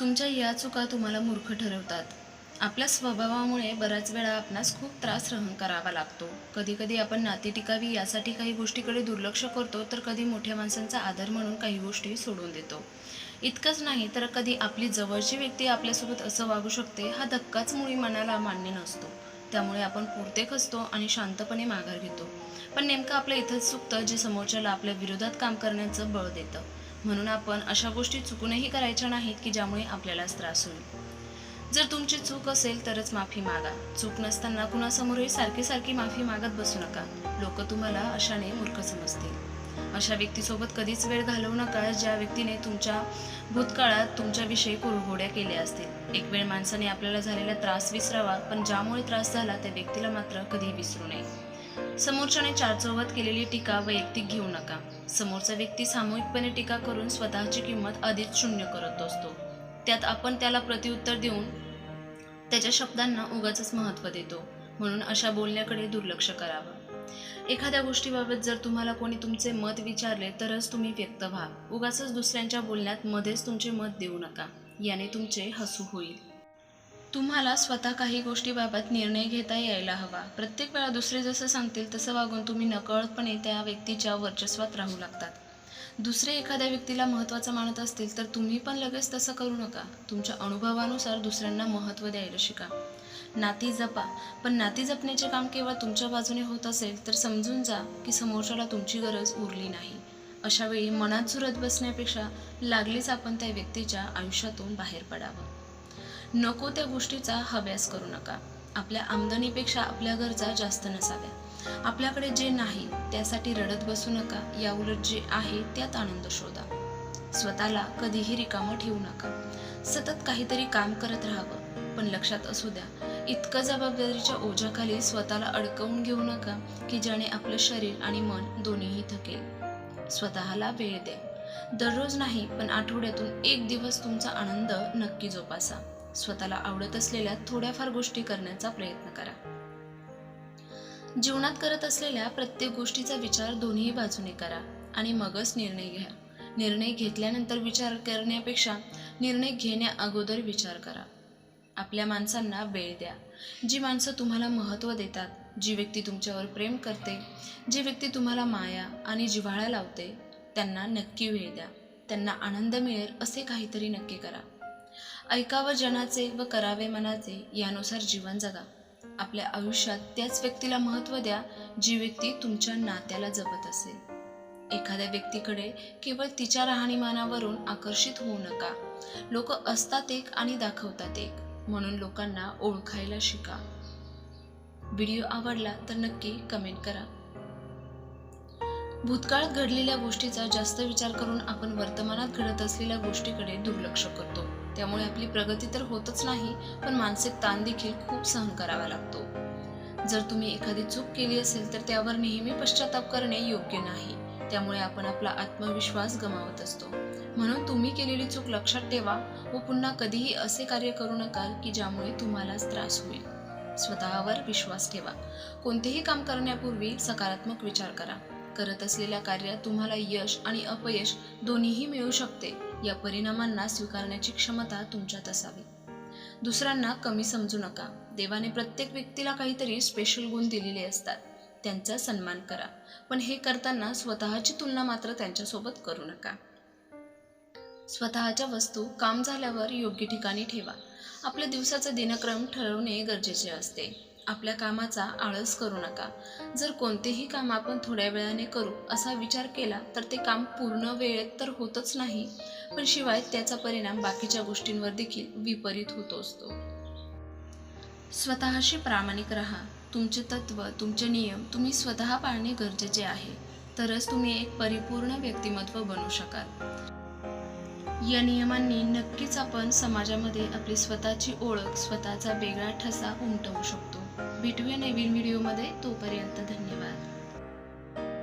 तुमच्या या चुका तुम्हाला मूर्ख ठरवतात. आपल्या स्वभावामुळे बऱ्याच वेळा आपणास खूप त्रास सहन करावा लागतो. कधीकधी आपण नाती टिकावी यासाठी काही गोष्टीकडे दुर्लक्ष करतो तर कधी मोठ्या माणसांचा आदर म्हणून काही गोष्टी सोडून देतो. इतकंच नाही तर कधी आपली जवळची व्यक्ती आपल्यासोबत असं वागू शकते हा धक्काच मुळी मनाला मान्य नसतो. त्यामुळे आपण पुरते खचतो आणि शांतपणे माघार घेतो. पण नेमकं आपलं इथंच चुकतं जे समोरच्याला आपल्या विरोधात काम करण्याचं बळ देतं. म्हणून आपण अशा गोष्टी चुकूनही करायच्या नाहीत की ज्यामुळे आपल्यालाच त्रास होईल. जर तुमची चूक असेल तरच माफी मागा. चूक नसताना कुणासमोरही सारखी सारखी माफी मागत बसू नका. लोक तुम्हाला अशाने मूर्ख समजतील. अशा व्यक्तीसोबत कधीच वेळ घालवू नका ज्या व्यक्तीने तुमच्या भूतकाळात तुमच्याविषयी कुरघोड्या केल्या असतील. एक वेळ माणसाने आपल्याला झालेला त्रास विसरावा पण ज्यामुळे त्रास झाला त्या व्यक्तीला मात्र कधी विसरू नये. समोरच्याने चारचौघात केलेली टीका वैयक्तिक घेऊ नका. समोरचा व्यक्ती सामूहिकपणे टीका करून स्वतःची किंमत आधीच शून्य करत असतो. त्यात आपण त्याला प्रत्युत्तर देऊन त्याच्या शब्दांना उगाच महत्त्व देतो. म्हणून अशा बोलण्याकडे दुर्लक्ष करावं. एखाद्या गोष्टीबाबत जर तुम्हाला कोणी तुमचे मत विचारले तरच तुम्ही व्यक्त व्हा. उगाच दुसऱ्यांच्या बोलण्यात मध्येच तुमचे मत देऊ नका. याने तुमचे हसू होईल. तुम्हाला स्वतः काही गोष्टीबाबत निर्णय घेता यायला हवा. प्रत्येक वेळा दुसरे जसं सांगतील तसं वागून तुम्ही नकळतपणे त्या व्यक्तीच्या वर्चस्वात राहू लागतात. दुसरे एखाद्या व्यक्तीला महत्त्वाचं मानत असतील तर तुम्ही पण लगेच तसं करू नका. तुमच्या अनुभवानुसार दुसऱ्यांना महत्त्व द्यायला शिका. नाती जपा पण नाती जपण्याचे काम केवळ तुमच्या बाजूने होत असेल तर समजून जा की समोरच्याला तुमची गरज उरली नाही. अशावेळी मनात झुरत बसण्यापेक्षा लागलीच आपण त्या व्यक्तीच्या आयुष्यातून बाहेर पडावं. नको त्या गोष्टीचा हव्यास करू नका. आपल्या आमदनीपेक्षा आपल्या गरजा जास्त नसाव्या. आपल्याकडे जे नाही त्यासाठी रडत बसू नका. याउलट जे आहे त्यात आनंद शोधा. स्वतःला कधीही रिकामं ठेवू नका. सतत काहीतरी काम करत राहावं. पण लक्षात असू द्या इतकं जबाबदारीच्या ओझ्याखाली स्वतःला अडकवून घेऊ नका की ज्याने आपलं शरीर आणि मन दोन्हीही थकेल. स्वतःला वेळ द्या. दररोज नाही पण आठवड्यातून एक दिवस तुमचा आनंद नक्की जोपासा. स्वतःला आवडत असलेल्या थोड्याफार गोष्टी करण्याचा प्रयत्न करा. जीवनात करत असलेल्या प्रत्येक गोष्टीचा विचार दोन्ही बाजूने करा आणि मगच निर्णय घ्या. निर्णय घेतल्यानंतर विचार करण्यापेक्षा निर्णय घेण्या अगोदर विचार करा. आपल्या माणसांना वेळ द्या. जी माणसं तुम्हाला महत्त्व देतात जी व्यक्ती तुमच्यावर प्रेम करते जी व्यक्ती तुम्हाला माया आणि जिव्हाळा लावते त्यांना नक्की वेळ द्या. त्यांना आनंद मिळेल असे काहीतरी नक्की करा. ऐकावं जनाचे व करावे मनाचे यानुसार जीवन जगा. आपल्या आयुष्यात त्याच व्यक्तीला महत्त्व द्या जी व्यक्ती तुमच्या नात्याला जपत असेल. एखाद्या व्यक्तीकडे केवळ तिच्या राहणीमानावरून आकर्षित होऊ नका. लोक असतात एक आणि दाखवतात एक म्हणून लोकांना ओळखायला शिका. व्हिडिओ आवडला तर नक्की कमेंट करा. भूतकाळात घडलेल्या गोष्टीचा जास्त विचार करून आपण वर्तमानात घडत असलेल्या गोष्टीकडे दुर्लक्ष करतो. त्यामुळे आपली प्रगती तर होतच नाही पण मानसिक ताण देखील खूप सहन करावा लागतो. जर तुम्ही एखादी चूक केली असेल तर त्यावर नेहमी पश्चाताप करणे योग्य नाही. त्यामुळे आपण आपला आत्मविश्वास गमावत असतो. म्हणून तुम्ही केलेली चूक लक्षात ठेवा व पुन्हा कधीही असे कार्य करू नका की ज्यामुळे तुम्हालाच त्रास होईल. स्वतःवर विश्वास ठेवा. कोणतेही काम करण्यापूर्वी सकारात्मक विचार करा. करत असलेल्या कार्यात तुम्हाला यश आणि अपयश दोन्हीही मिळू शकते. या परिणामांना स्वीकारण्याची क्षमता तुमच्यात असावी. दुसऱ्यांना कमी समजू नका. देवाने प्रत्येक व्यक्तीला काहीतरी स्पेशल गुण दिलेले असतात. त्यांचा सन्मान करा. पण हे करताना स्वतःची तुलना मात्र त्यांच्यासोबत करू नका. स्वतःच्या वस्तू काम झाल्यावर योग्य ठिकाणी ठेवा. आपल्या दिवसाचा दिनक्रम ठरवणे गरजेचे असते. आपल्या कामाचा आळस करू नका. जर कोणतेही काम आपण थोड्या वेळाने करू असा विचार केला तर ते काम पूर्ण वेळेत तर होतच नाही पण शिवाय त्याचा परिणाम बाकीच्या गोष्टींवर देखील विपरीत होत असतो. स्वतःशी प्रामाणिक राहा. तुमचे तत्व तुमचे नियम तुम्ही स्वतः पाळणे गरजेचे आहे. तरच तुम्ही एक परिपूर्ण व्यक्तिमत्व बनू शकाल. या नियमांनी नक्कीच आपण समाजामध्ये आपली स्वतःची ओळख स्वतःचा वेगळा ठसा उमटवू शकतो. भेटूया नवीन व्हिडिओमध्ये. तोपर्यंत धन्यवाद.